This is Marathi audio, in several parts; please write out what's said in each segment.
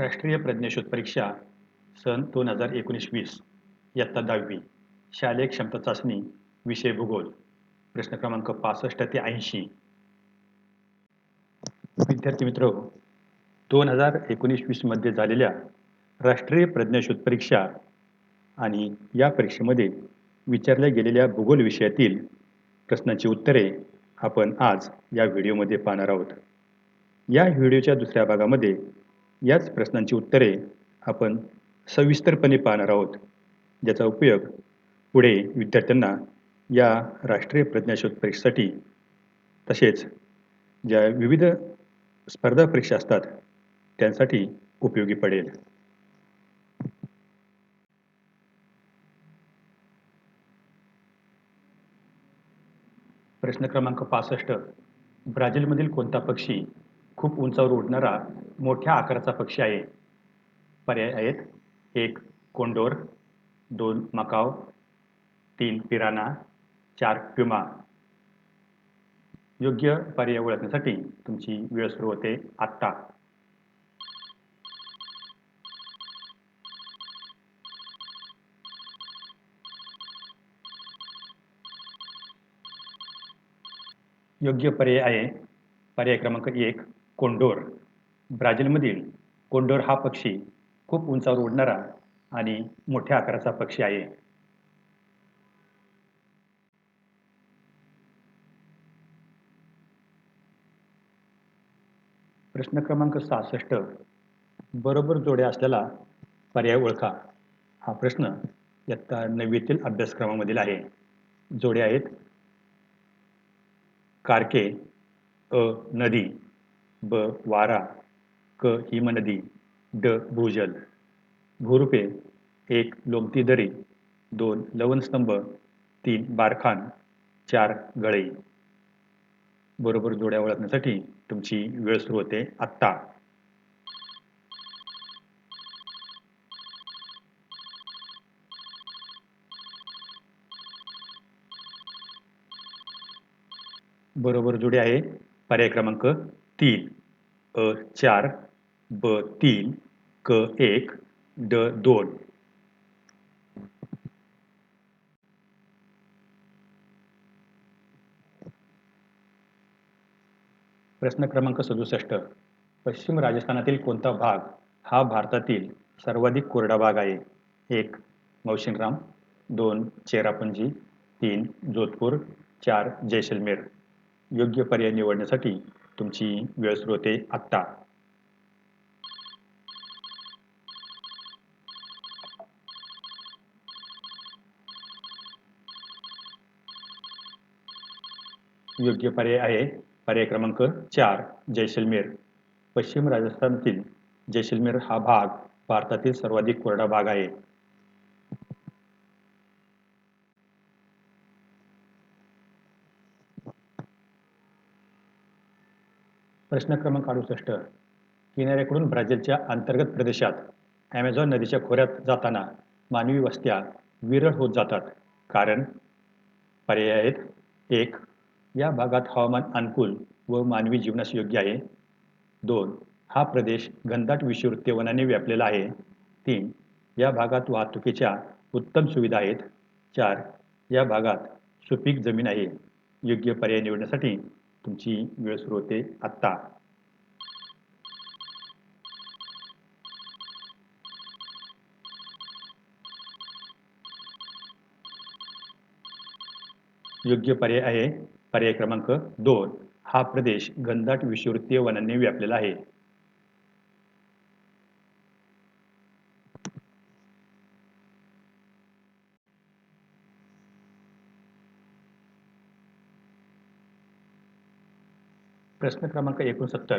राष्ट्रीय प्रज्ञाशोध परीक्षा सन दोन हजार एकोणीस वीस इयत्ता दहावी शालेय क्षमता चाचणी विषय भूगोल प्रश्न क्रमांक पासष्ट ते ऐंशी. विद्यार्थी मित्र दोन हजार एकोणीस वीसमध्ये झालेल्या राष्ट्रीय प्रज्ञाशोध परीक्षा आणि या परीक्षेमध्ये विचारल्या गेलेल्या भूगोल विषयातील प्रश्नांची उत्तरे आपण आज या व्हिडिओमध्ये पाहणार आहोत. या व्हिडिओच्या दुसऱ्या भागामध्ये याच प्रश्नांची उत्तरे आपण सविस्तरपणे पाहणार आहोत. ज्याचा उपयोग पुढे विद्यार्थ्यांना या राष्ट्रीय प्रज्ञाशोध परीक्षेसाठी तसेच ज्या विविध स्पर्धा परीक्षा असतात त्यांसाठी उपयोगी पडेल. प्रश्न क्रमांक पासष्ट. ब्राझीलमधील कोणता पक्षी खूप उंचावर उडणारा मोठ्या आकाराचा पक्षी आहे. पर्याय आहेत. एक कोंडोर. दोन मकाव. तीन पिराना. चार प्युमा. योग्य पर्याय ओळखण्यासाठी तुमची वेळ सुरू होते आत्ता. योग्य पर्याय आहे. पर्याय क्रमांक एक कोंडोर. ब्राझीलमधील कोंडोर हा पक्षी खूप उंचावर उडणारा आणि मोठ्या आकाराचा पक्षी आहे. प्रश्न क्रमांक सहासष्ट. बरोबर जोड्या असलेला पर्याय ओळखा. हा प्रश्न इयत्ता नववीतील अभ्यासक्रमामधील आहे. जोड्या आहेत कारके अ नदी ब वारा. क हिमनदी ड भूजल. भूरूपे एक लोमती दरी दोन लवणस्तंभ तीन बारखान चार गळई. बरोबर जोड्या ओळखण्यासाठी तुमची वेळ सुरू होते आत्ता. बरोबर जोडी आहे पर्याय क्रमांक तीन. अ चार ब तीन क एक ड दोन. प्रश्न क्रमांक सदुसष्ट. पश्चिम राजस्थानातील कोणता भाग हा भारतातील सर्वाधिक कोरडा भाग आहे? एक मौशिनराम दोन चेरापुंजी तीन जोधपूर चार जैसलमेर. योग्य पर्याय निवडण्यासाठी तुमची वेळ सुरू होते आत्ता. योग्य पर्याय आहे. पर्याय क्रमांक चार जैसलमेर. पश्चिम राजस्थानातील जैसलमेर हा भाग भारतातील सर्वाधिक कोरडा भाग आहे. प्रश्न क्रमांक अडुसष्ट. किनाऱ्याकडून ब्राझीलच्या अंतर्गत प्रदेशात ॲमेझॉन नदीच्या खोऱ्यात जाताना मानवी वस्त्या विरळ होत जातात. कारण पर्याय आहेत. एक या भागात हवामान अनुकूल व मानवी जीवनास योग्य आहे. दोन हा प्रदेश घनदाट विषुववृत्तीय वनाने व्यापलेला आहे. तीन या भागात वाहतुकीच्या उत्तम सुविधा आहेत. चार या भागात सुपीक जमीन आहे. योग्य पर्याय निवडण्यासाठी तुमची वेळ सुरू होते आत्ता. योग्य पर्याय आहे. पर्याय क्रमांक दोन हा प्रदेश घनदाट विषुववृत्तीय वनांनी व्यापलेला आहे. प्रश्न क्रमांक एकोणसत्तर.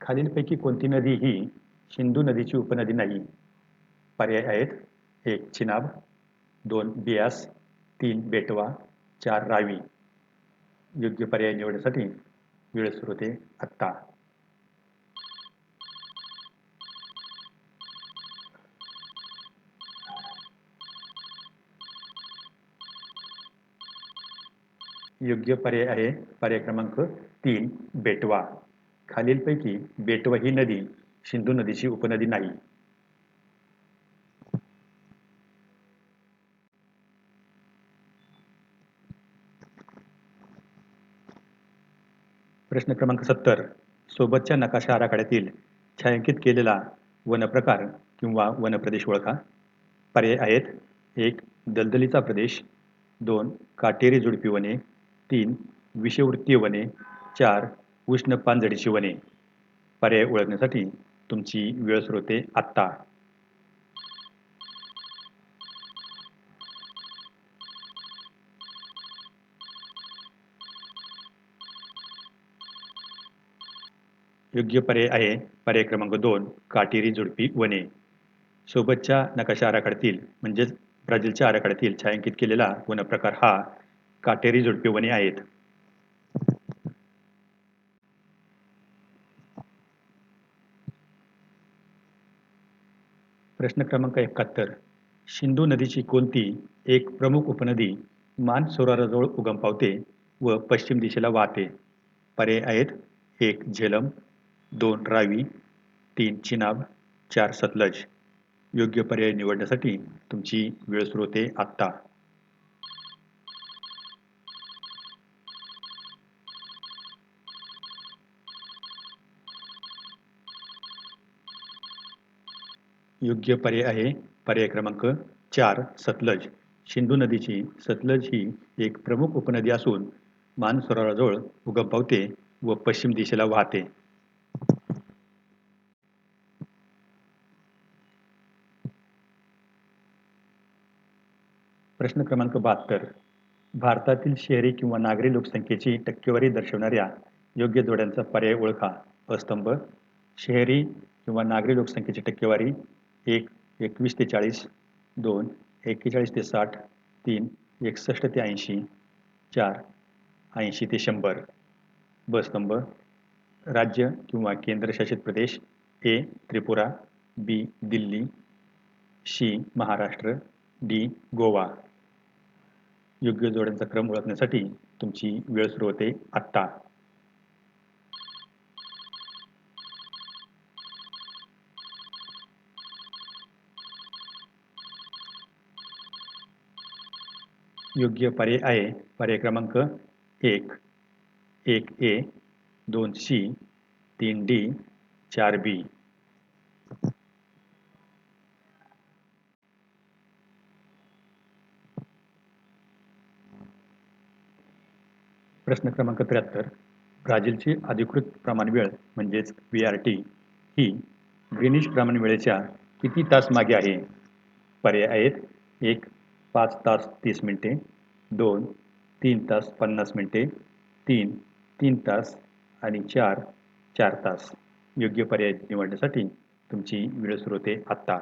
खालीलपैकी कोणती नदी ही सिंधू नदीची उपनदी नाही? पर्याय आहेत एक चिनाब दोन बियास तीन बेटवा चार रावी. योग्य पर्याय निवडण्यासाठी वेळ सुरू होते आत्ता. योग्य पर्याय आहे पर्याय क्रमांक तीन बेटवा. खालीलपैकी बेटवा ही नदी सिंधू नदीची उपनदी नाही. प्रश्न क्रमांक सत्तर सोबतच्या नकाशा आराखड्यातील छायांकित केलेला वनप्रकार किंवा वनप्रदेश ओळखा. पर्याय आहेत एक दलदलीचा प्रदेश दोन काटेरी झुडपी वने तीन विषवृत्तीय वने चार उष्ण पानझडीची वने. पर्याय ओळखण्यासाठी तुमची वेळ स्रोते आत्ता. योग्य पर्याय आहे. पर्याय क्रमांक दोन काटेरी झुडपी वने. सोबतच्या नकाशा आराखड्यातील म्हणजेच ब्राझीलच्या आराखड्यातील छायांकित केलेला वनप्रकार हा काटेरी झुडपी वने आहेत. प्रश्न क्रमांक एकाहत्तर. सिंधू नदीची कोणती एक प्रमुख उपनदी मान सरोवराजवळ उगम पावते व पश्चिम दिशेला वाहते? पर्याय आहेत एक झेलम दोन रावी तीन चिनाब चार सतलज. योग्य पर्याय निवडण्यासाठी तुमची वेळ सुरू होते आत्ता. योग्य पर्याय आहे पर्याय क्रमांक चार सतलज. सिंधू नदीची सतलज ही एक प्रमुख उपनदी असून मानसरोवराजवळ उगम पावते व पश्चिम दिशेला वाहते. प्रश्न क्रमांक बहात्तर भारतातील शहरी किंवा नागरी लोकसंख्येची टक्केवारी दर्शवणाऱ्या योग्य जोड्यांचा पर्याय ओळखा. अस्तंभ शहरी किंवा नागरी लोकसंख्येची टक्केवारी एक एकवीस ते चाळीस दोन एक्केचाळीस ते साठ तीन एकसष्ट ते ऐंशी चार ऐंशी ते शंभर. बस्तंभ राज्य किंवा केंद्रशासित प्रदेश A Tripura B Delhi C Maharashtra D Goa. योग्य जोड्यांचा क्रम ओळखण्यासाठी तुमची वेळ सुरू होते आत्ता. योग्य पर्याय आहे. पर्याय क्रमांक एक. एक ए दोन सी तीन डी चार बी. प्रश्न क्रमांक त्र्याहत्तर. ब्राझीलची अधिकृत प्रमाण वेळ म्हणजेच व्ही आर टी ही ग्रीनिश प्रमाण वेळेच्या किती तास मागे आहे? पर्याय आहेत एक पाच तास तीस मिनिटे दोन तीन तास पन्नास मिनिटे तीन तीन तास आणि चार चार तास. योग्य पर्याय निवडण्यासाठी तुमची वेळ सुरू होते आत्ता.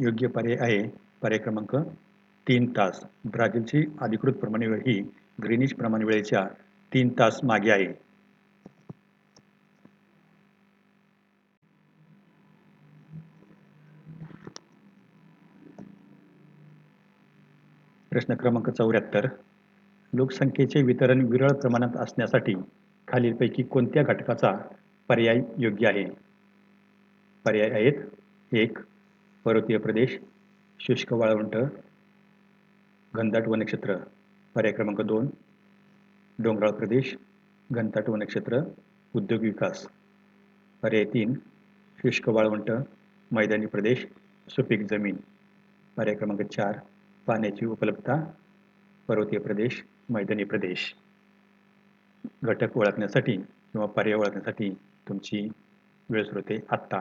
योग्य पर्याय आहे. पर्याय क्रमांक तीन तास. ब्राझीलची अधिकृत प्रमाण वेळ ही ग्रीनिश प्रमाण वेळेच्या तीन तास मागे आहे. प्रश्न क्रमांक चौऱ्याहत्तर. लोकसंख्येचे वितरण विरळ प्रमाणात असण्यासाठी खालीलपैकी कोणत्या घटकाचा पर्याय योग्य आहे? पर्याय आहेत एक पर्वतीय प्रदेश शुष्क वाळवंट घनदाट वनक्षेत्र पर्याय क्रमांक दोन डोंगराळ प्रदेश घनदाट वनक्षेत्र उद्योग विकास. पर्याय तीन शुष्क वाळवंट मैदानी प्रदेश सुपीक जमीन. पर्याय क्रमांक चार पाण्याची उपलब्धता पर्वतीय प्रदेश मैदानी प्रदेश. घटक ओळखण्यासाठी किंवा पर्याय ओळखण्यासाठी तुमची वेळ सुरू होते आत्ता.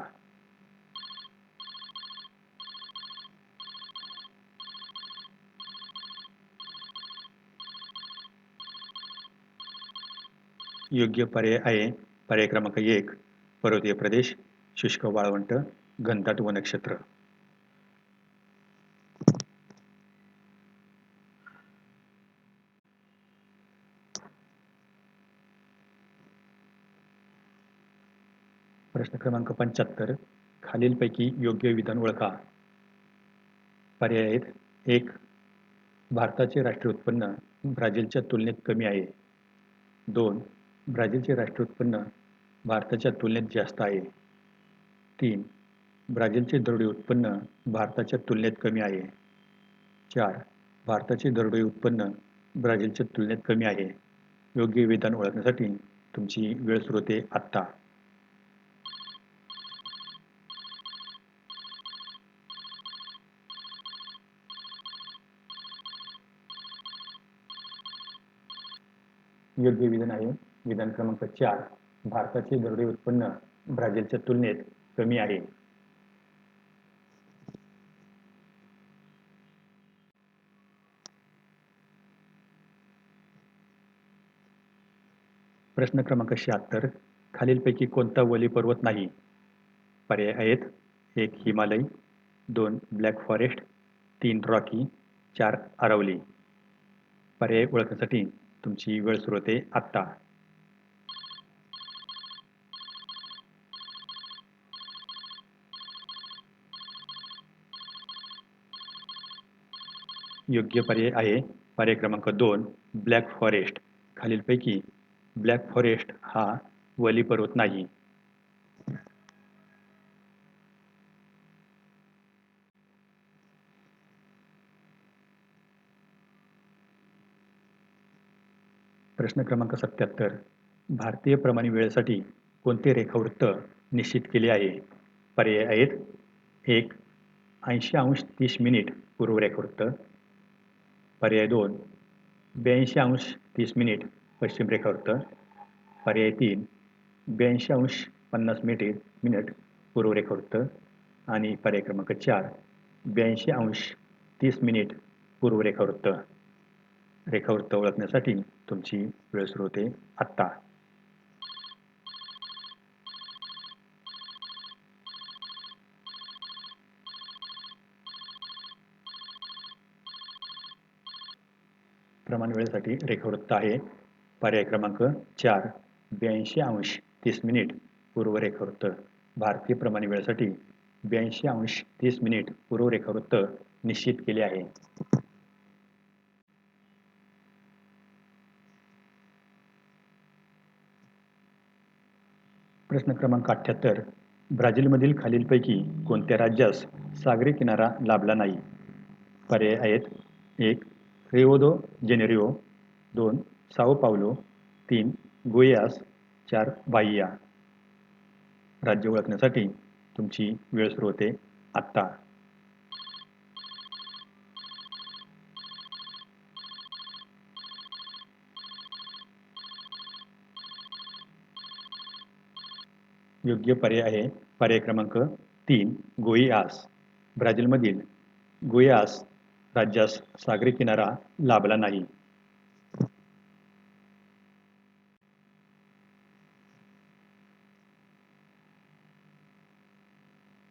योग्य पर्याय आहे. पर्याय क्रमांक एक पर्वतीय प्रदेश शुष्क वाळवंट घनदाट वनक्षेत्र. प्रश्न क्रमांक पंच्याहत्तर खालीलपैकी योग्य विधान ओळखा. पर्याय आहेत. एक भारताचे राष्ट्रीय उत्पन्न ब्राझीलच्या तुलनेत कमी आहे. दोन ब्राझीलचे राष्ट्रीय उत्पन्न भारताच्या तुलनेत जास्त आहे. तीन ब्राझीलचे दरडोई उत्पन्न भारताच्या तुलनेत कमी आहे. चार भारताचे दरडोई उत्पन्न ब्राझीलच्या तुलनेत कमी आहे. योग्य विधान ओळखण्यासाठी तुमची वेळ सुरू होते आत्ता. योग्य विधान आहे. विधान क्रमांक चार भारताचे दरडोई उत्पन्न ब्राझीलच्या तुलनेत कमी आहे. प्रश्न क्रमांक शहात्तर. खालीलपैकी कोणता वली पर्वत नाही? पर्याय आहेत एक हिमालय दोन ब्लॅक फॉरेस्ट तीन रॉकी चार आरवली पर्याय ओळखण्यासाठी तुमची वेळ सुरू होते आत्ता. योग्य पर्याय आहे. पर्याय क्रमांक दोन ब्लॅक फॉरेस्ट. खालीलपैकी ब्लॅक फॉरेस्ट हा वली पर्वत नाही. प्रश्न क्रमांक सत्याहत्तर. भारतीय प्रमाणी वेळेसाठी कोणते रेखावृत्त निश्चित केले आहे? पर्याय आहेत एक ऐंशी अंश तीस मिनिट पूर्व रेखावृत्त. पर्याय दोन. ब्याऐंशी अंश तीस मिनिट पश्चिम रेखावृत्त पर्याय तीन ब्याऐंशी अंश पन्नास मिनिटे मिनिट पूर्व रेखावृत्त आणि पर्याय क्रमांक चार ब्याऐंशी अंश तीस मिनिट पूर्व रेखावृत्त रेखावृत्त ओळखण्यासाठी तुमची वेळ सुरू होते आत्ता. प्रमाण वेळेसाठी रेखावृत्त आहे. पर्याय क्रमांक चार ब्याऐंशी अंश तीस मिनिट पूर्व रेखावृत्त. भारतीय प्रमाण वेळेसाठी ब्याऐंशी अंश तीस मिनिट पूर्व रेखावृत्त निश्चित केले आहे. प्रश्न क्रमांक अठ्ठ्याहत्तर ब्राझीलमधील खालीलपैकी कोणत्या राज्यास सागरी किनारा लाभला नाही? पर्याय आहेत एक रिओ दो जेनेरिओ दोन साओ पावलो तीन गोयास चार बाह्या राज्य ओळखण्यासाठी तुमची वेळ सुरू होते आत्ता. योग्य पर्याय आहे पर्याय क्रमांक तीन गोईआस ब्राझीलमधील गोयास राज्यास सागरी किनारा लाभला नाही.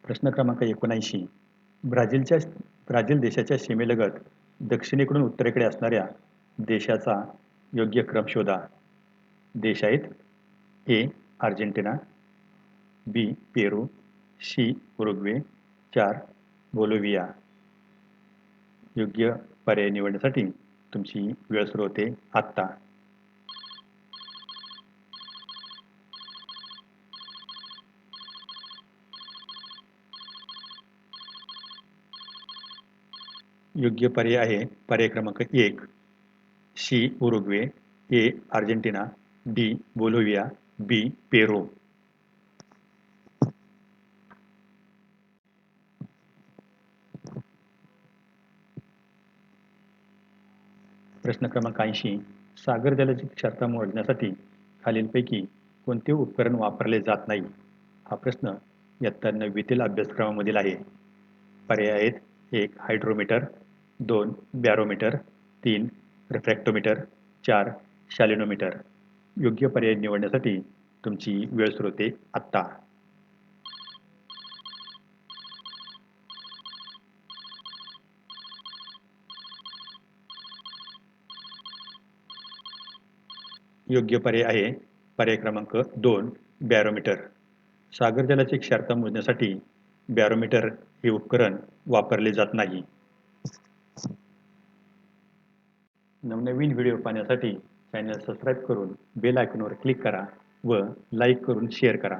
प्रश्न क्रमांक एकोणऐंशी. ब्राझीलच्या ब्राझील देशाच्या सीमेलगत दक्षिणेकडून उत्तरेकडे असणाऱ्या देशाचा योग्य क्रम शोधा. देश आहेत A Argentina B Peru C Uruguay चार बोलोव्हिया योग्य पर्याय निवडण्यासाठी तुमची वेळ सुरू होते आत्ता. योग्य पर्याय आहे पर्याय क्रमांक एक. C Uruguay A Argentina D Bolivia B Peru. प्रश्न क्रमांक ऐंशी सागर जलाची क्षमता मोजण्यासाठी खालीलपैकी कोणते उपकरण वापरले जात नाही? हा प्रश्न इयत्ता नववीतील अभ्यासक्रमामधील आहे. पर्याय आहेत एक हायड्रोमीटर दोन बॅरोमीटर तीन रिफ्रॅक्टोमीटर चार शॅलिनोमीटर. योग्य पर्याय निवडण्यासाठी तुमची वेळ स्रोते आत्ता. योग्य पर्याय आहे. पर्याय क्रमांक दोन बॅरोमीटर सागर जलाची क्षारता मोजण्यासाठी बॅरोमीटर हे उपकरण वापरले जात नाही. नवनवीन व्हिडिओ पाहण्यासाठी चॅनल सबस्क्राईब करून बेल आयकॉनवर क्लिक करा व लाईक करून शेअर करा.